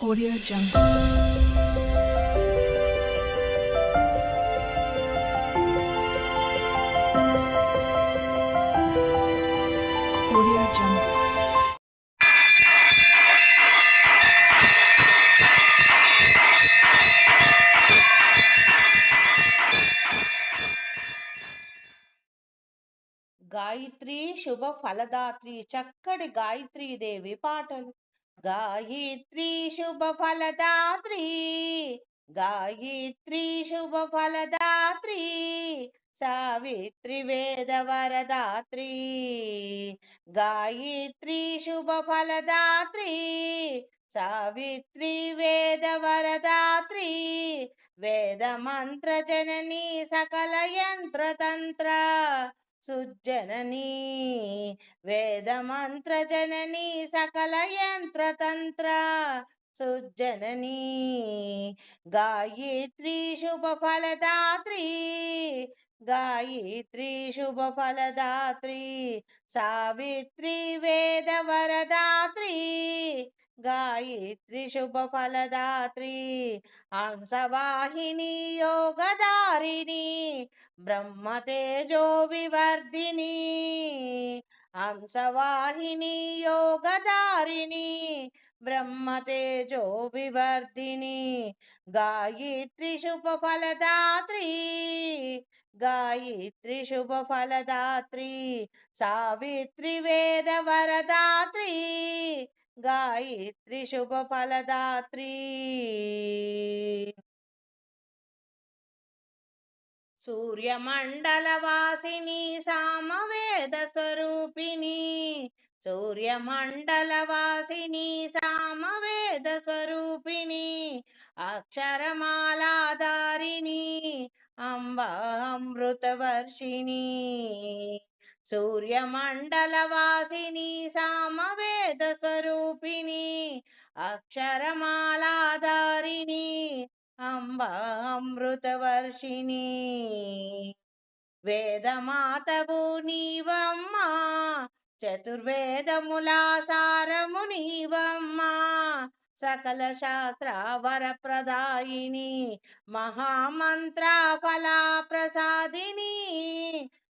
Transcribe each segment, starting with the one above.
Audio Jungle. Audio Jungle. Gayatri శుభ ఫలదాత్రి చక్కటి గాయత్రీదేవి పాటలు గాయత్రీ శుభ ఫలదాత్రి గాయత్రి శుభ ఫలదాత్రి సావిత్రి వేద వరదాత్రి గాయత్రి శుభ ఫలదాత్రి సావిత్రి వేద వరదాత్రి వేద మంత్ర జనని సకల యంత్ర తంత్ర సుజ్జననీ వేదమంత్ర జననీ సకల యంత్రతంత్ర సుజ్జననీ గాయత్రీ శుభ ఫలదాత్రి గాయత్రి శుభ ఫలదాత్రి సావిత్రి వేద వరదాత్రి గాయత్రి శుభ ఫలదాత్రి హంసవాహిని యోగదారిణి బ్రహ్మ తేజో వివర్ధిని హంసవాహిని యోగదారిణి బ్రహ్మ తేజో వివర్ధిని. గాయత్రి శుభ ఫలదాత్రి గాయత్రి శుభ ఫలదాత్రి సావిత్రి వేద వరదాత్రి గాయత్రి శుభ ఫలదాత్రి. సూర్యమండలవాసిని సామవేద స్వరూపిణి. సూర్యమండలవాసిని సామవేద స్వరూపిణి. అక్షరమాలాధారిణి. అంబ అమృతవర్షిణి. సూర్యమండలవాసిని సామవేద స్వరూపిణి అక్షరమాలాధారిణి అంబ అమృతవర్షిణి వేదమాతవు నీవమ్మా చతుర్వేదముల సారము నీవమ్మా సకల శాస్త్ర వరప్రదాయిని మహామంత్ర ఫలా ప్రసాదిని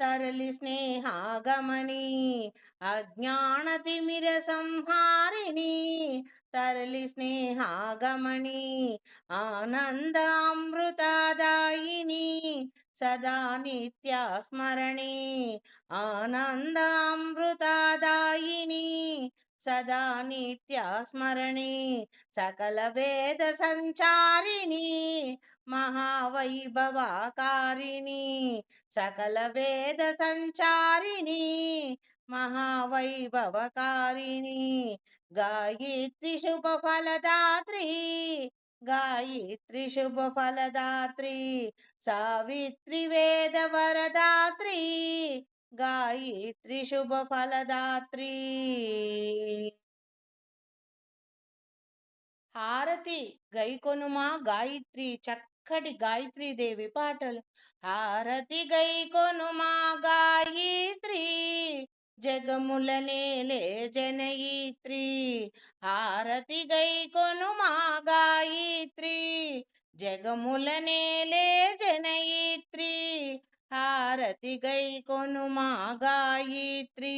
ఫలదాత్రి సావిత్రి వేద వరదాత్రి గాయత్రి శుభ ఫలదాత్రి అజ్ఞానతిమిర సంహారిణి తరలి స్నేహాగమని అజ్ఞానతిమిర సంహారిణి తరలి స్నేహాగమని ఆనంద అమృతదాయిని సదా నిత్యస్మరణి ఆనంద అమృతదాయిని సదా నిత్యస్మరణి సకల వేద సంచారిణి మహావైభవకారిణి సకల వేద సంచారిణి మహావైభవకారిణి గాయత్రి శుభ ఫలదాత్రి గాయత్రి శుభ ఫలదాత్రి సావిత్రి వేద వరదాత్రి గాయత్రి శుభ ఫలదాత్రి హారతి గైకొనుమా గాయత్రి చక్కటి గాయత్రీదేవి పాటలు. హారతి గైకొనుమా గాయత్రి జగముల నేలే జనయిత్రి. హారతి గైకొనుమా గాయత్రి జగముల నేలే జనయిత్రి. హారతి గైకొనుమా గాయత్రి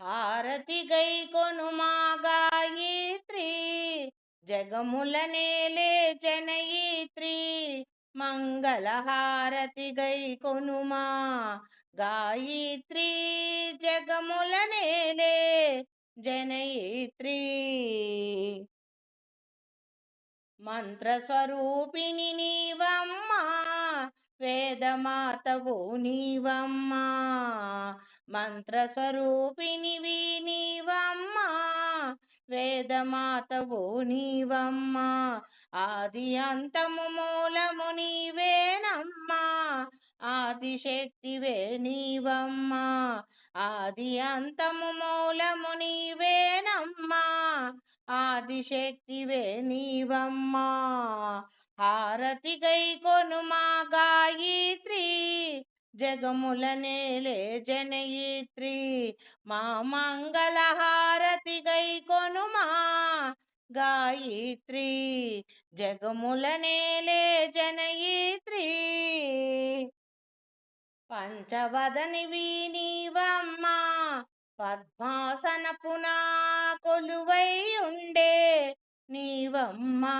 హారతి గైకొనుమా గాయత్రి. జగములనే నేలే జనయిత్రి మంగళహారతి గైకొనుమా గాయత్రి జగముల నేలే జనయిత్రి. మంత్రస్వరూపిణి నీవమ్మా వేదమాతవు నీవమ్మా. మంత్రస్వరూపిణివి నీవమ్మా వేదమాతవో నీవమ్మా. ఆది అంతము మూలము నీవేనమ్మా. ఆదిశక్తివే నీవమ్మా. ఆది అంతము మూలము నీవేనమ్మా. ఆదిశక్తివే నీవమ్మా. హారతి గై కొనుమా గాయత్రి. జగముల నేలే జనయిత్రి మా మంగళహారతి గై కొనుమా గాయత్రి జగముల నేలే జనయిత్రి. పంచవదని నీవమ్మా పద్మాసన పునా కొలువై ఉండే నీవమ్మా.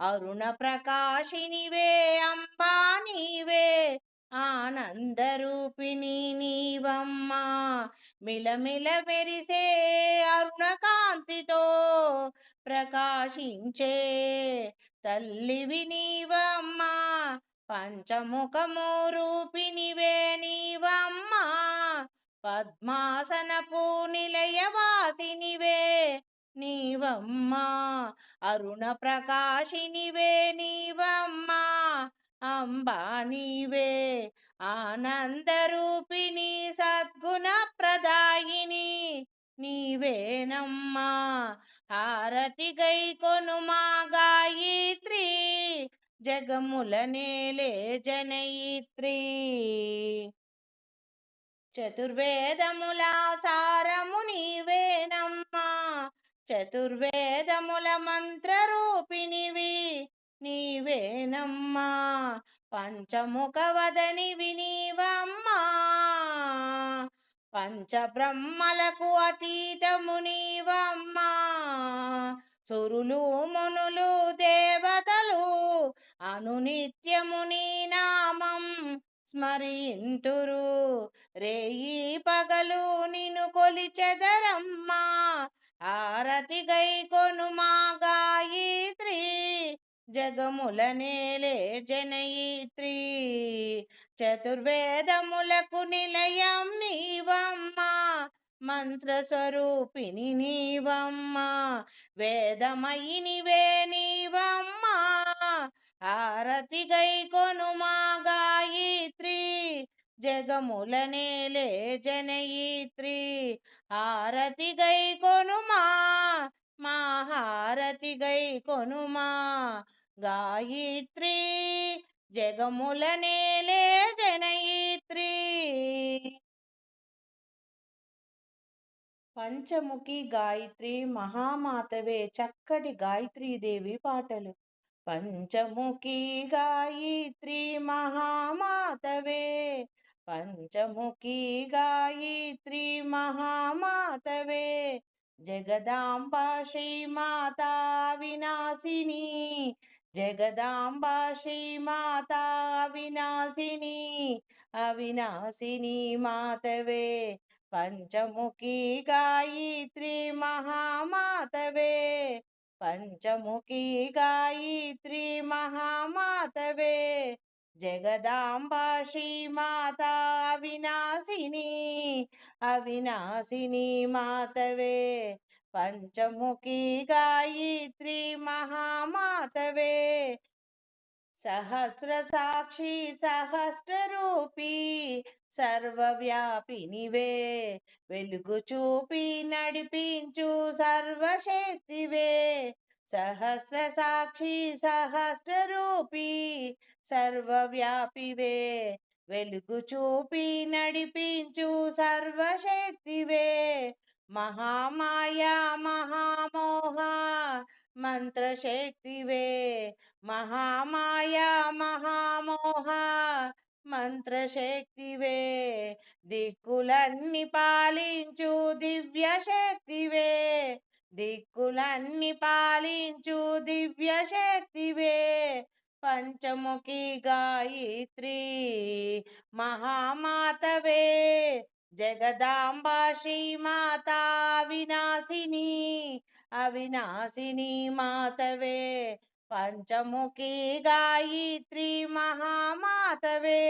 అరుణ ప్రకాశినివే అంబా నీవే ఆనందరూపిణి నీవమ్మా. మిలమిల మెరిసే అరుణ కాంతితో ప్రకాశించే తల్లివి నీవమ్మా. పంచముఖము రూపినివే నీవమ్మా. పద్మాసనపు నిలయవాసినివే నీవమ్మా. అరుణ ప్రకాశినివే నీవమ్మా. అంబా నీవే. ఆనందరూపిణి సద్గుణ ప్రదాయిని నీవేనమ్మా. హారతి గై కొనుమా గాయత్రి. జగముల నేలే జనయిత్రి. చతుర్వేదముల సారము నీవేనమ్మా. చతుర్వేదముల మంత్రరూపిణివి నీవేనమ్మా. పంచముఖ వదని వినీవమ్మా పంచబ్రహ్మలకు అతీతము నీవమ్మా. సురులు మునులు దేవతలు అనునిత్యము నీ నామం స్మరింతురు. రేయి పగలు నిను కొలిచెదరమ్మా. ఆరతి గై కొనుమా గాయత్రి జగముల నేలే జనయిత్రి. చతుర్వేదములకు నిలయం నీవమ్మ మంత్ర స్వరూపిణి నీవమ్మా వేదమయినివే నీవమ్మ. హారతి గై కొనుమా గాయత్రి జగములనేలే జనయిత్రి హారతి గై కొనుమా మా హారతి గై కొనుమా. గాయత్రి జగములనేలే జనయిత్రి. పంచముఖి గాయత్రి మహామాతవే చక్కటి గాయత్రీదేవి పాటలు. పంచముఖి గాయత్రి మహామాతవే పంచముఖి గాయత్రి మహామాతవే జగదాంబ శ్రీమాత వినాశిని జగదాంబ శ్రీమాత వినాశిని అవినాశిని మాతవే పంచముఖి గాయత్రి మహామాతవే పంచముఖి గాయత్రి మహామాతవే జగదాంబ శ్రీమాత అవినాశిని అవినాశిని మాతవే. పంచముఖి గాయత్రి మహామాతవే. సహస్ర సాక్షి సహస్ర రూపీ సర్వవ్యాపినివే. వెలుగు చూపి నడిపించు సర్వశక్తివే. సహస్ర సాక్షి సహస్ర రూపీ సర్వవ్యాపివే. వెలుగు చూపి నడిపించు సర్వశక్తివే. మహామాయా మహామోహ మంత్రశక్తివే. మహామాయా మహామోహ మంత్రశక్తివే. దిక్కులన్నీ పాలించు దివ్య శక్తివే దిక్కులన్నీ పాలించు దివ్య శక్తివే పంచముఖి గాయత్రి మహామాతవే జగదాంబ శ్రీమాత వినాశిని అవినాశిని మాతవే పంచముఖి గాయత్రి మహామాతవే.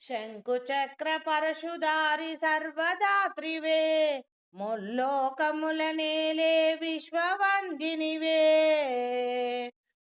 శంకుచక్ర పరశుధారి సర్వదాత్రివే ముల్లోకముల నేలే విశ్వవందినివే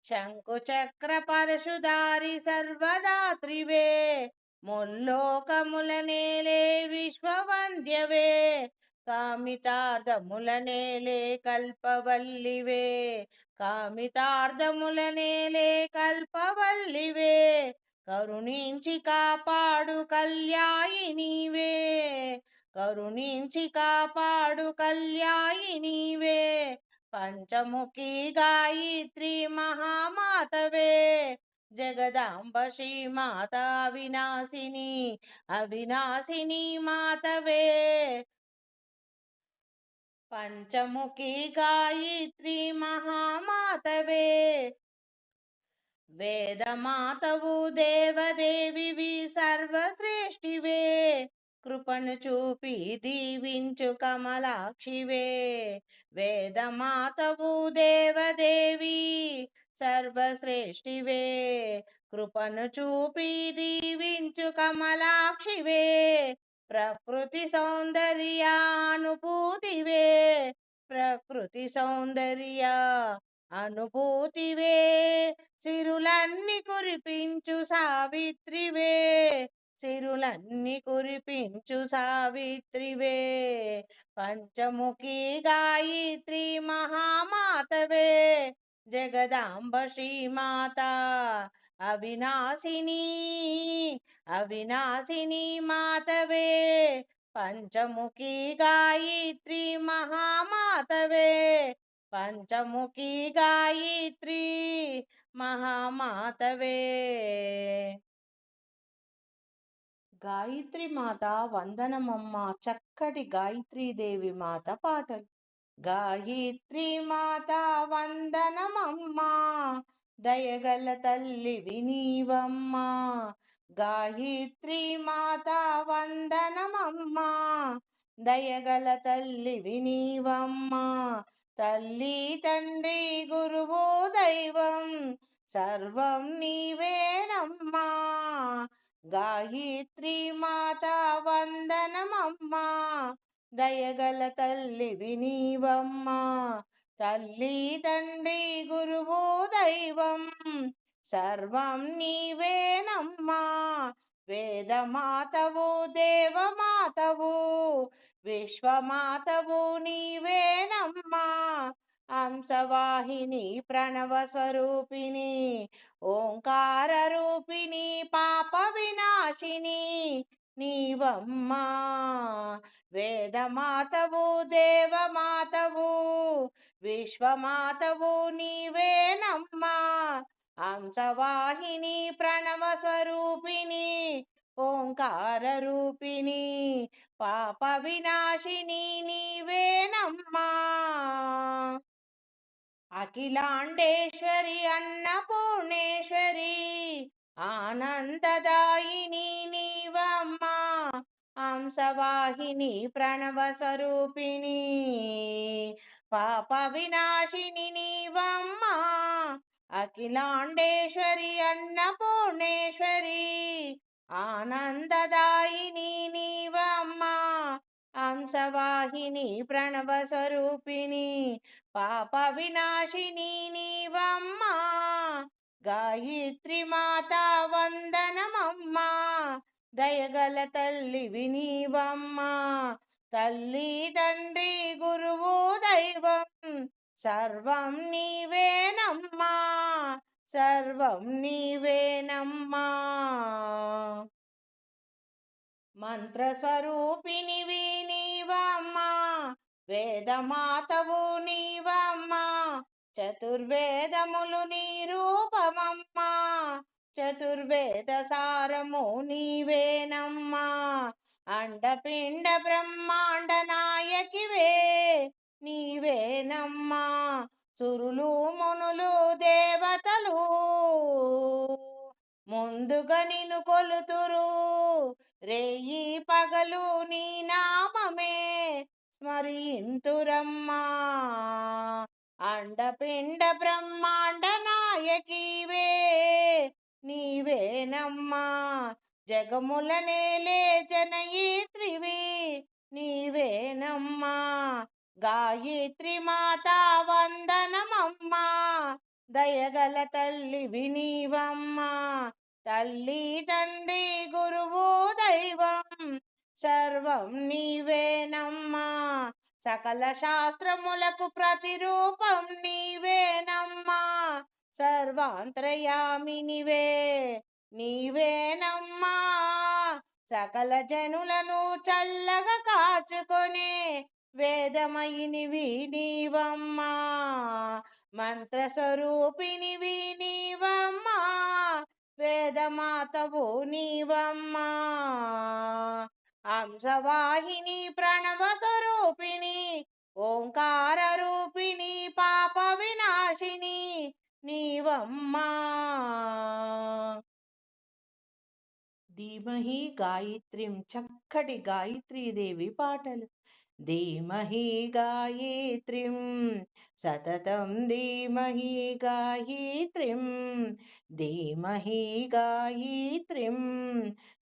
శంకుచక్ర పరశుదారి సర్వదాత్రివే. ముల్లోకముల నేలే విశ్వవంద్యవే. కామితార్థముల నేలే కల్పవల్లివే. కామితార్థముల నేలే కల్పవల్లివే. కరుణించి కాపాడు కళ్యాయినివే కరుణించి కాపాడు కళ్యాయి నీవే. పంచముఖి గాయత్రి మహామాతవే. జగదాంబ శ్రీ మాత అవినాశిని అవినాశిని మాతవే. పంచముఖి గాయత్రి మహామాతవే. వేదమాతవు దేవదేవి సర్వశ్రేష్ఠివే. కృపను చూపి దీవించు కమలాక్షివే. వేదమాతవు దేవదేవి సర్వశ్రేష్ఠివే. కృపను చూపి దీవించు కమలాక్షివే. ప్రకృతి సౌందర్యానుభూతివే. ప్రకృతి సౌందర్య అనుభూతివే. సిరులన్నీ కురిపించు సావిత్రివే. సిరులన్నీ కురిపించు సావిత్రివే. పంచముఖి గాయత్రి మహామాతవే. జగదాంబ శ్రీమాత అవినాశిని అవినాశిని మాతవే. పంచముఖి గాయత్రి మహామాతవే. పంచముఖి గాయత్రి మహామాతవే. గాయత్రి మాత వందనమమ్మ చక్కటి గాయత్రీదేవి మాత పాటలు. గాయత్రి మాత వందనమమ్మ దయగల తల్లి వినీవమ్మ. గాయత్రి మాత వందనమమ్మ దయగల తల్లి వినీవమ్మ. తల్లి తండ్రి గురువు దైవం సర్వం నీవేనమ్మా. గాయత్రి మాత వందనమమ్మా. దయగల తల్లి వినీవమ్మ. తల్లి తండ్రి గురువు దైవం. సర్వం నీవేనమ్మా. వేదమాతవు దేవమాతవు. విశ్వమాతవు నీవేనమ్మా. హంసవాహిని ప్రణవస్వరూపిణి ఓంకార రూపిణి పాప వినాశిని నీవమ్మా. వేదమాతవు దేవమాతవు విశ్వమాతవు నీవేనమ్మా. హంసవాహిని ప్రణవస్వరూపిణి ఓంకార రూపిణి పాప వినాశిని నీవేనమ్మా. అఖిలాండేశ్వరి అన్నపూర్ణేశ్వరి ఆనందదాయిని నీవమ్మా హంసవాహిని ప్రణవ స్వరూపిణి పాప వినాశిని నీవమ్మా అఖిలాండేశ్వరి అన్నపూర్ణేశ్వరి ఆనందదాయిని నీవమ్మా హంసవాహిని ప్రణవ స్వరూపిణి పాప వినాశిని నీవమ్మా. గాయత్రి మాత వందనమమ్మా. దయగల తల్లి వినీవమ్మా తల్లి తండ్రి గురువు దైవం. సర్వం నీవేనమ్మా. సర్వం నీవేనమ్మా. మంత్రస్వరూపిణి వేదమాతవు నీవమ్మా చతుర్వేదములు నీ రూపమమ్మా చతుర్వేద సారము నీవేనమ్మా. అండపిండ బ్రహ్మాండ నాయకివే నీవేనమ్మా సురులు మునులు దేవతలు ముందుగా నిన్ను కొలుతురు రేయి పగలు నీ నామమే స్మరింతురమ్మా. అండపిండ బ్రహ్మాండ నాయకీవే నీవేనమ్మా. జగముల నేలే జనయిత్రివి నీవేనమ్మా. గాయత్రి మాత వందనమమ్మా. దయగల తల్లి వినీవమ్మా. తల్లి తండ్రి గురువు దైవం. సర్వం నీవేనమ్మా సకల శాస్త్రములకు ప్రతిరూపం నీవేనమ్మా సర్వాంతరయామినివే నీవేనమ్మా సకల జనులను చల్లగా కాచుకొనే వేదమయినివి నీవమ్మా మంత్రస్వరూపినివి నీవమ్మా వేదమాతవు నీవమ్మా. అంశవాహిని ప్రణవ స్వరూపిణి ఓంకార రూపిణి పాప వినాశిని నీవమ్మా. ధీమహి గాయత్రిం చక్కటి గాయత్రీదేవి పాటలు. ధీమహి గాయత్రిం సతతం ధీమహి గాయత్రిం ధీమహి గాయత్రిం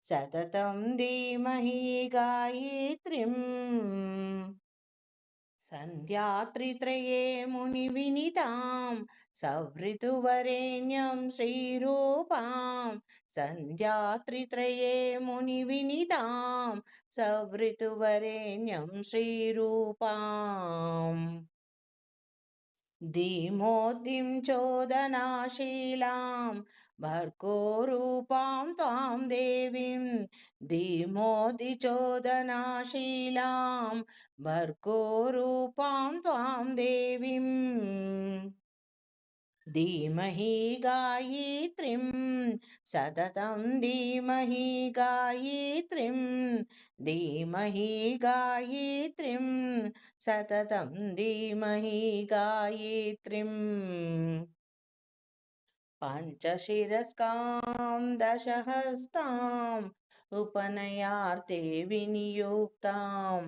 సతతం ధీమహి గాయత్రిం సంధ్యాత్రిత్రయే ముని వినితాం సవృతువరేణ్యం శ్రీరూపాం సంధ్యాత్రిత్రయే మునివినితాం సవృతువరేణ్యం శ్రీరూపాం. ధీమోద్ధిం చోదనాశీలాం భర్గోరూపాం త్వాం దేవీం ధీమోది చోదనాశీలాం భర్గోరూపాం త్వాం దేవీం. धीमहि गायत्रीं सततं धीमहि गायत्रीं धीमहि गायत्रीं सततं धीमहि गायत्रीम् पञ्चशिरस्कां दशहस्ताम् उपनयार्थे विनियुक्तां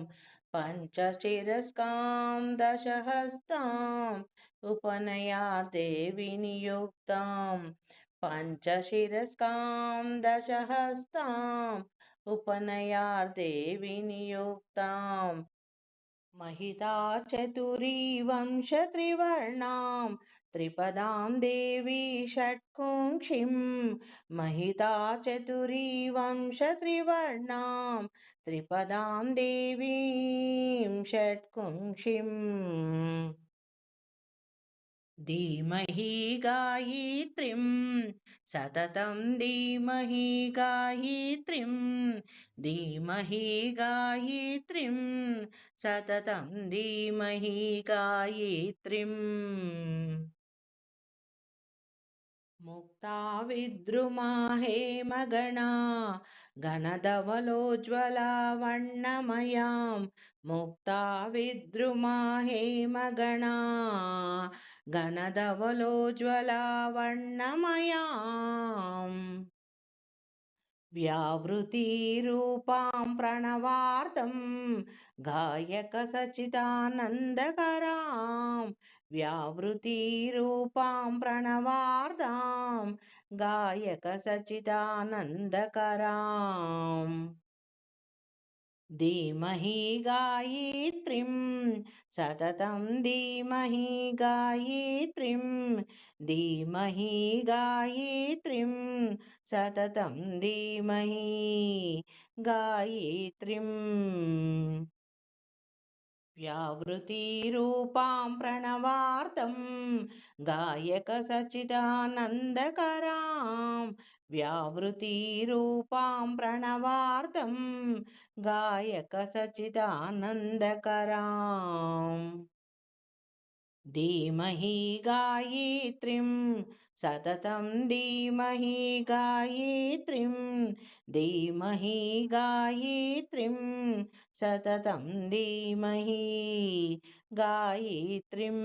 पञ्चशिरस्कां दशहस्ताम् उपनयार्थे विनियुक्तां पञ्चशिरस्कां दशहस्ताम् उपनयार्थे विनियुक्ताम् महिता चतुरी वंशत्रिवर्णां त्रिपदां देवी षट्कुङ्क्षिं महिता चतुरी वंशत्रिवर्णां त्रिपदां देवीं षट्कुङ्क्षिम् धीमहि गायत्रीं सततं धीमहि गायत्रीं धीमहि गायत्रीं सततं धीमहि गायत्रीम् मुक्ता विद्रुमा हेमगणा गणधवलोज्ज्वला वर्णमयां मुक्ता विद्रुमा हेमगणा गणधवलोज्ज्वला वर्णमयाम्। व्यावृतिरूपां प्रणवार्तं गायकसचिदानन्दकरां व्यावृतिरूपां प्रणवार्तां गायकसचिदानन्दकराम् धीमहि गायत्रीं सततं धीमहि गायत्रीं धीमहि गायत्रीं सततं धीमहि गायत्रीम् व्यावृतिरूपां प्रणवार्तं गायकसचिदानन्दकरां व्यावृतिरूपां प्रणवार्तं गायकसचिदानन्दकराम् धीमहि गायत्रीं సతతం ధీమహి గాయత్రిం ధీమహి గాయత్రిం సతతం ధీమహి గాయత్రిం.